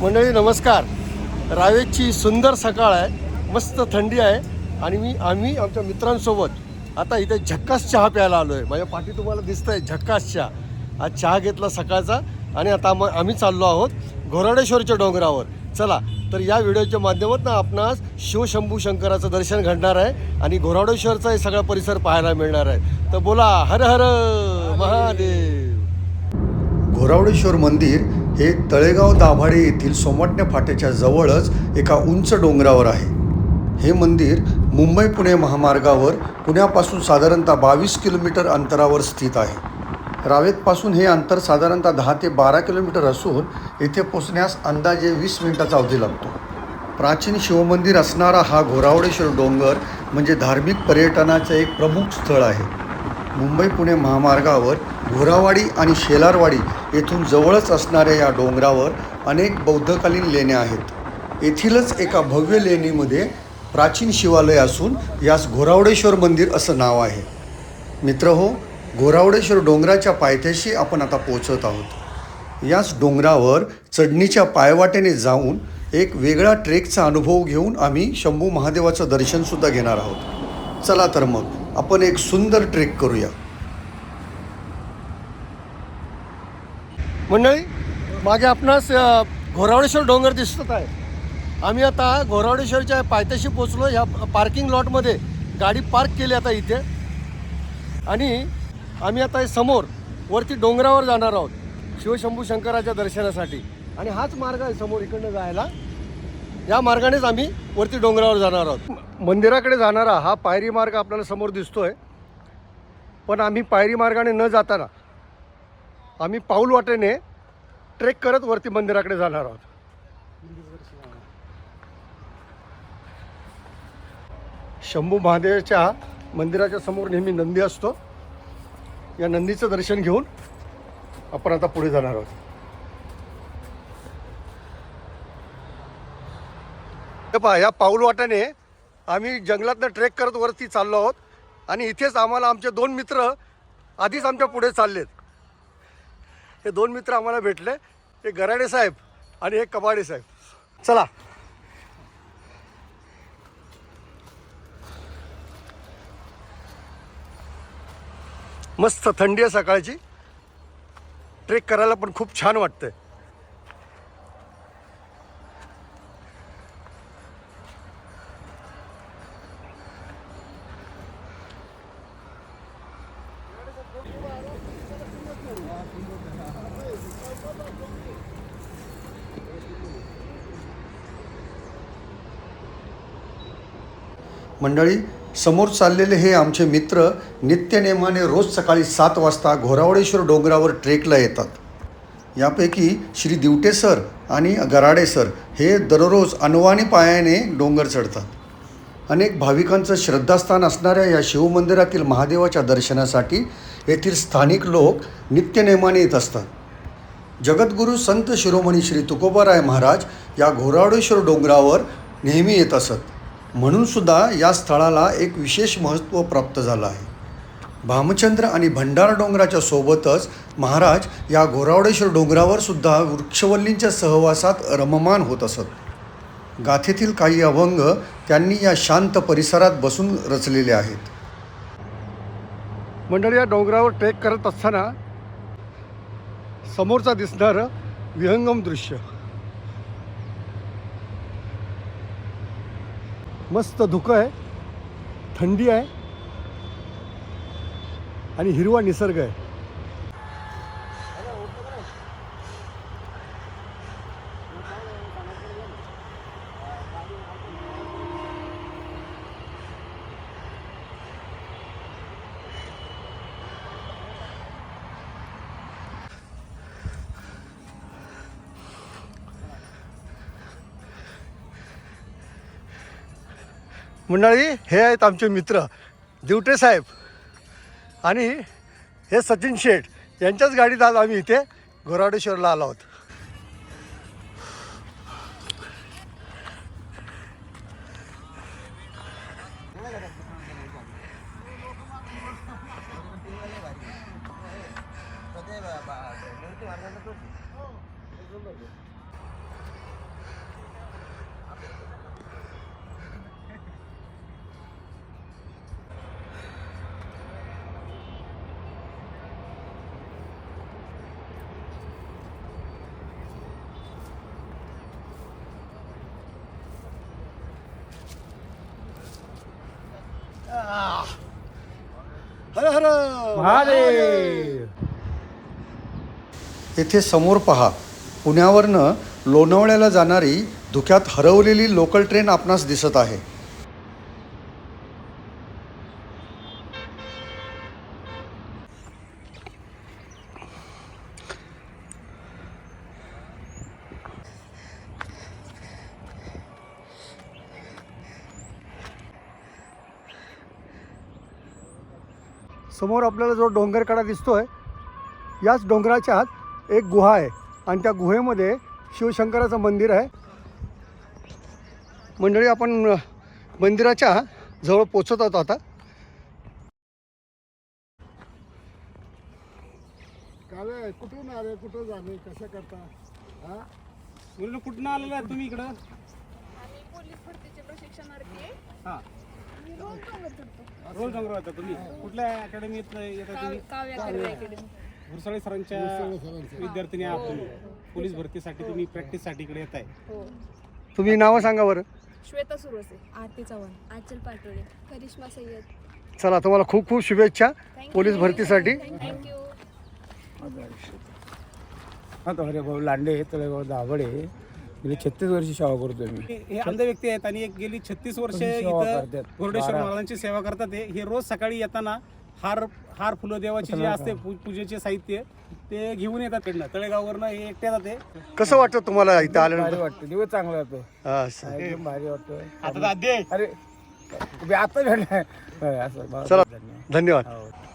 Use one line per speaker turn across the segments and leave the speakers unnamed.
मंडळी नमस्कार. रावेची सुंदर सकाळ आहे मस्त थंडी आहे आणि मी आम्ही आमच्या मित्रांसोबत आता इथे झक्कास चहा प्यायला आलो आहे माझ्या पाठी तुम्हाला दिसतं आहे झक्कास चहा. आज चहा घेतला सकाळचा आणि आता मग आम्ही चाललो आहोत घोराडेश्वरच्या डोंगरावर. चला तर या व्हिडिओच्या माध्यमातून आपणास शिवशंभू शंकराचं दर्शन घडणार आहे आणि घोराडेश्वरचा हे सगळा परिसर पाहायला मिळणार आहे. तर बोला हर हर महादेव.
घोरावडेश्वर मंदिर हे तळेगाव दाभाडे येथील सोमटणे फाट्याच्या जवळच एका उंच डोंगरावर आहे. हे मंदिर मुंबई पुणे महामार्गावर पुण्यापासून साधारणतः बावीस किलोमीटर अंतरावर स्थित आहे. रावेतपासून हे अंतर साधारणतः दहा ते बारा किलोमीटर असून येथे पोचण्यास अंदाजे वीस मिनिटाचा अवधी लागतो. प्राचीन शिवमंदिर असणारा हा घोरावडेश्वर डोंगर म्हणजे धार्मिक पर्यटनाचे एक प्रमुख स्थळ आहे. मुंबई पुणे महामार्गावर घोरावाडी आणि शेलारवाडी येथून जवळच असणाऱ्या या डोंगरावर अनेक बौद्धकालीन लेण्या आहेत. येथीलच एका भव्य लेणीमध्ये प्राचीन शिवालय असून यास घोरावडेश्वर मंदिर असं नाव आहे. मित्र हो घोरावडेश्वर डोंगराच्या पायथ्याशी आपण आता पोचत आहोत. याच डोंगरावर चढणीच्या पायवाटेने जाऊन एक वेगळा ट्रेकचा अनुभव घेऊन आम्ही शंभू महादेवाचं दर्शनसुद्धा घेणार आहोत. चला तर मग. आपण एक सुंदर ट्रेक करूया.
मंडळी मागे आपणास घोरावडेश्वर डोंगर दिसत आहे. आम्ही आता घोरावडेश्वरच्या पायथ्याशी पोचलो ह्या पार्किंग लॉटमध्ये गाडी पार्क केली आता इथे. आणि आम्ही आता समोर वरती डोंगरावर जाणार आहोत शिवशंभू शंकराच्या दर्शनासाठी. आणि हाच मार्ग आहे समोर इकडनं जायला. या मार्गानेच आम्ही वरती डोंगरावर जाणार आहोत. मंदिराकडे जाणारा हा पायरी मार्ग आपल्याला समोर दिसतोय. पण आम्ही पायरी मार्गाने न जाताना आम्ही पाऊल वाटेने ट्रेक करत वरती मंदिराकडे जाणार आहोत. शंभू महादेवाच्या मंदिराच्या समोर नेहमी नंदी असतो. या नंदीचं दर्शन घेऊन आपण आता पुढे जाणार आहोत. हे पहा या पाऊल वाटाने आम्ही जंगलातनं ट्रेक करत वरती चाललो आहोत. आणि इथेच आम्हाला आमचे दोन मित्र आधीच आमच्या पुढे चाललेत. हे दोन मित्र आम्हाला भेटले. एक गराडे साहेब आणि एक कबाडे साहेब. चला. मस्त थंडी आहे सकाळची. ट्रेक करायला पण खूप छान वाटतंय.
मंडळी समोर चाललेले हे आमचे मित्र नित्यनेमाने रोज सकाळी सात वाजता घोरावडेश्वर डोंगरावर ट्रेकला येतात. यापैकी श्री दिवटे सर आणि गराडे सर हे दररोज अनवाणी पायाने डोंगर चढतात. अनेक भाविकांचं श्रद्धास्थान असणाऱ्या या शिवमंदिरातील महादेवाच्या दर्शनासाठी येथील स्थानिक लोक नित्यनेमाने येत असतात. जगद्गुरू संत शिरोमणी श्री तुकोबाराय महाराज या घोरावडेश्वर डोंगरावर नेहमी येत असत. म्हणूनसुद्धा या स्थळाला एक विशेष महत्त्व प्राप्त झालं आहे. भामचंद्र आणि भंडारा डोंगराच्या सोबतच महाराज या घोरावडेश्वर डोंगरावर सुद्धा वृक्षवल्लींच्या सहवासात रममान होत असत. गाथेतील काही अभंग त्यांनी या शांत परिसरात बसून रचलेले आहेत.
मंडळी या डोंगरावर ट्रेक करत असताना समोरचा दिसणारं विहंगम दृश्य. मस्त धुकं आहे थंडी आहे आणि हिरवा निसर्ग आहे. मंडळी हे आहेत आमचे मित्र दिवटे साहेब. आणि हे सचिन शेठ. यांच्याच गाडीत आज आम्ही इथे घोराडेश्वरला आलो आहोत. हर हर
महादेव.
येथे समोर पहा पुण्यावरनं लोणावळ्याला जाणारी धुक्यात हरवलेली लोकल ट्रेन आपणास दिसत आहे.
समोर आपल्याला जो डोंगरकडा दिसतोय याच डोंगराच्या आत एक गुहा आहे. आणि त्या गुहेमध्ये शिवशंकराचं मंदिर आहे. मंडळी आपण मंदिराच्या जवळ पोचत आहोत आता.
काय कुठून आले? कुठं झाले? कसं करता? हा?
कुठून आलेला आहे तुम्ही इकडं?
आम्ही पोलीस भरतीचे प्रशिक्षणार्थी
रोल डोंगर होता तुम्ही. कुठल्या अकॅडमीत येता तुम्ही?
काव्य अकॅडमी अकॅडमी
घुरसाळे सरांच्या विद्यार्थिनी आहात तुम्ही. पोलीस भरतीसाठी तुम्ही प्रॅक्टिससाठी इकडे येत आहे
हो.
तुम्ही नावं सांगा बरं.
श्वेता सुरसे आरती चव्हाण. आचल पाटोळे. करिश्मा सय्यद.
चला तुम्हाला खूप खूप शुभेच्छा पोलीस भरतीसाठी.
थँक्यू
हा तो अरे भाऊ लांडे तळेगाव दाभडे गेली छत्तीस वर्षी सेवा करतोय मी.
हे अंध व्यक्ती आहेत आणि एक गेली छत्तीस वर्ष
सेवा
इथं
करतात.
गुरुडेश्वर
बारा.
महाराजांची सेवा करतात हे. हे रोज सकाळी येताना हार हार फुलं देवाची जे असते पू- पूजेचे साहित्य ते घेऊन येतात तिकडनं. तळेगाववरनं हे एकटे जाते.
कसं वाटतं तुम्हाला इथं
भारी
आल्यानंतर
वाटतं. दिवस चांगला जातो
असं.
एकदम भारी वाटतोय.
आता
अरे तुम्ही आता भेटलाय. होय, असं. बरं,
चला.
धन्यवाद.
धन्यवाद.
हो.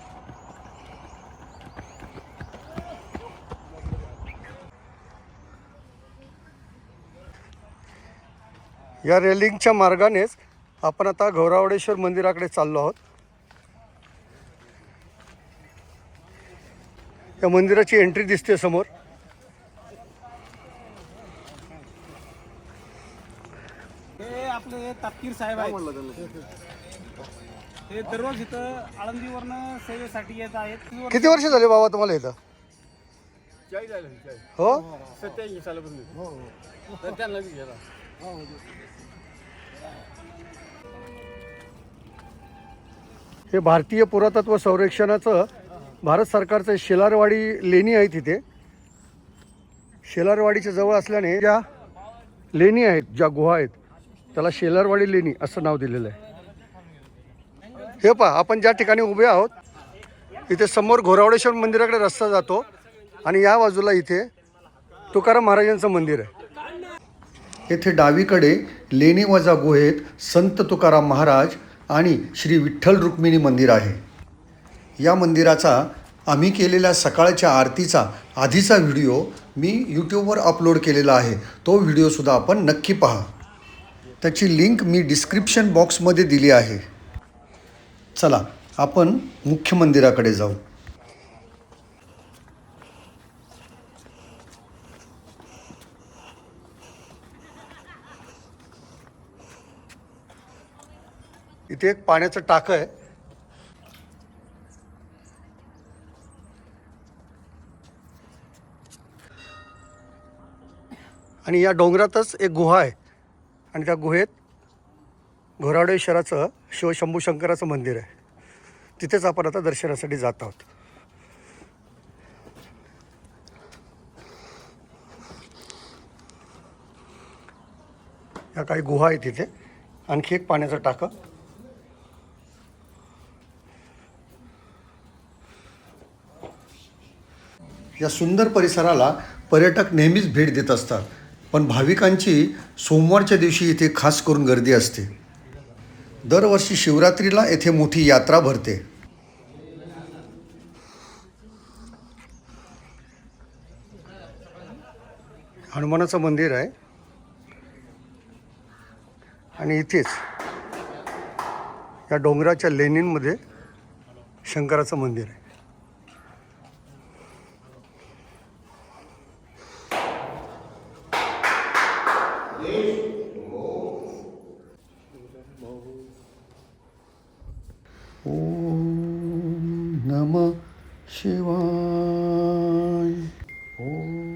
या रेलिंगच्या मार्गानेच आपण आता गौरावडेश्वर मंदिराकडे चाललो आहोत. या मंदिराची एंट्री दिसते समोर.
हे आपले तापकीर साहेब आहेत. हे दररोज इथं आळंदीवरनं सेवेसाठी येत आहेत.
किती वर्ष झाले बाबा तुम्हाला इथं? हो? हे भारतीय पुरातत्व संरक्षणाचं भारत सरकारचं शेलारवाडी लेणी आहे तिथे. शेलारवाडीच्या जवळ असल्याने ज्या लेणी आहेत ज्या गुहा आहेत त्याला शेलारवाडी लेणी असं नाव दिलेलं आहे. हे पहा आपण ज्या ठिकाणी उभे आहोत इथे समोर घोरावडेश्वर मंदिराकडे रस्ता जातो आणि या बाजूला इथे तुकाराम महाराजांचं मंदिर आहे.
येथे डावीकडे लेणी वजा गुहेत संत तुकाराम महाराज आणि श्री विठ्ठल रुक्मिणी मंदिर आहे. या मंदिराचा आम्ही केलेल्या सकाळच्या आरतीचा आधीचा व्हिडिओ मी यूट्यूबवर अपलोड केलेला आहे. तो व्हिडिओसुद्धा आपण नक्की पहा. त्याची लिंक मी डिस्क्रिप्शन बॉक्समध्ये दिली आहे. चला आपण मुख्य मंदिराकडे जाऊ.
इथे एक पाण्याचं टाकं आहे. आणि या डोंगरातच एक गुहा आहे. आणि त्या गुहेत घोरावडेश्वराचं शिवशंभू शंकराचं मंदिर आहे. तिथेच आपण आता दर्शनासाठी जात आहोत. या काही गुहा आहे तिथे. आणखी एक पाण्याचं टाकं.
या सुंदर परिसराला पर्यटक नेहमीच भेट देत असतात. पण भाविकांची सोमवारच्या दिवशी इथे खास करून गर्दी असते. दरवर्षी शिवरात्रीला येथे मोठी यात्रा भरते.
हनुमानाचं मंदिर आहे. आणि इथेच या डोंगराच्या लेणींमध्ये शंकराचं मंदिर आहे.
オーナしシワイオー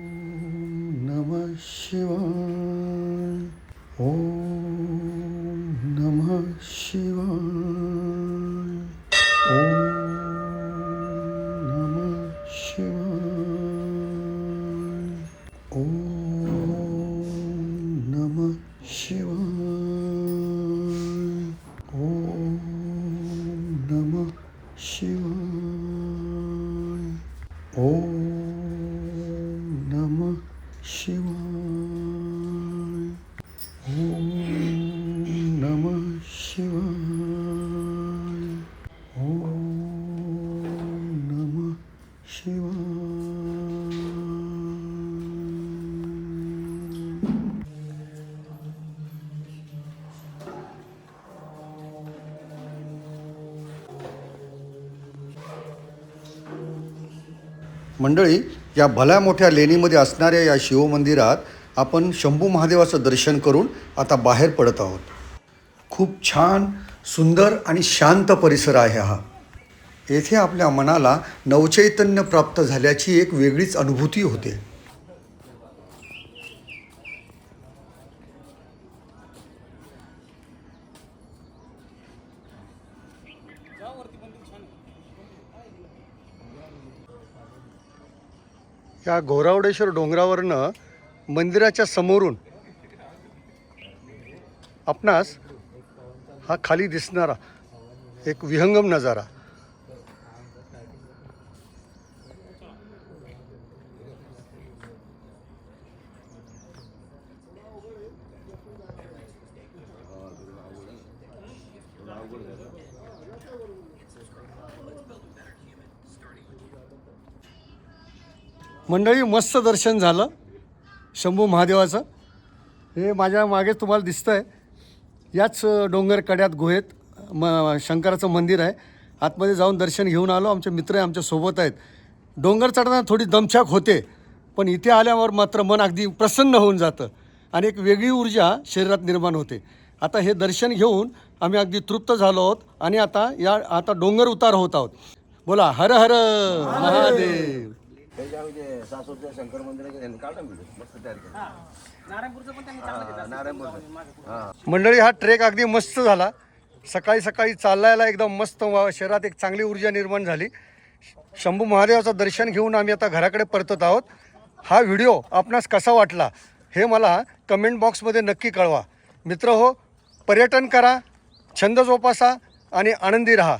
ナマシワイオーナマシワイオーナマシワイオーナマシワイ shoe. मंडळी या भल्या मोठ्या लेणीमध्ये असणाऱ्या या शिवमंदिरात आपण शंभू महादेवाचं दर्शन करून आता बाहेर पडत आहोत. खूप छान सुंदर आणि शांत परिसर आहे हा. येथे आपल्या मनाला नवचैतन्य प्राप्त झाल्याची एक वेगळीच अनुभूती होते.
त्या घोरावडेश्वर डोंगरावरनं मंदिराच्या समोरून आपणास हा खाली दिसणारा एक विहंगम नजारा मंडळी मस्त दर्शन झालं. शंभू महादेवाचं. हे माझ्या मागे तुम्हाला दिसतं आहे याच डोंगर कड्यात गुहेत म शंकराचं मंदिर आहे. आतमध्ये जाऊन दर्शन घेऊन आलो. आमचे मित्र आहे आमच्यासोबत आहेत. डोंगर चढताना थोडी दमछाक होते पण इथे आल्यावर मात्र मन अगदी प्रसन्न होऊन जातं आणि एक वेगळी ऊर्जा शरीरात निर्माण होते. आता हे दर्शन घेऊन आम्ही अगदी तृप्त झालो आहोत आणि आता या आता डोंगर उतार होत आहोत. बोला हर हर महादेव. मंडळी हा ट्रेक अगदी मस्त झाला. सकाळी सकाळी चालायला एकदम मस्त वा- शरीरात एक चांगली ऊर्जा निर्माण झाली. शंभू महादेवाचं दर्शन घेऊन आम्ही आता घराकडे परतत आहोत. हा व्हिडिओ आपणास कसा वाटला हे मला कमेंट बॉक्समध्ये नक्की कळवा. मित्र हो पर्यटन करा छंद जोपासा आणि आनंदी राहा.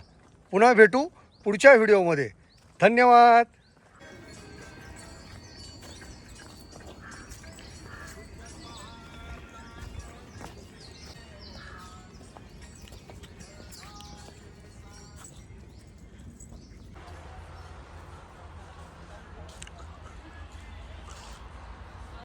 पुन्हा भेटू पुढच्या व्हिडिओमध्ये धन्यवाद.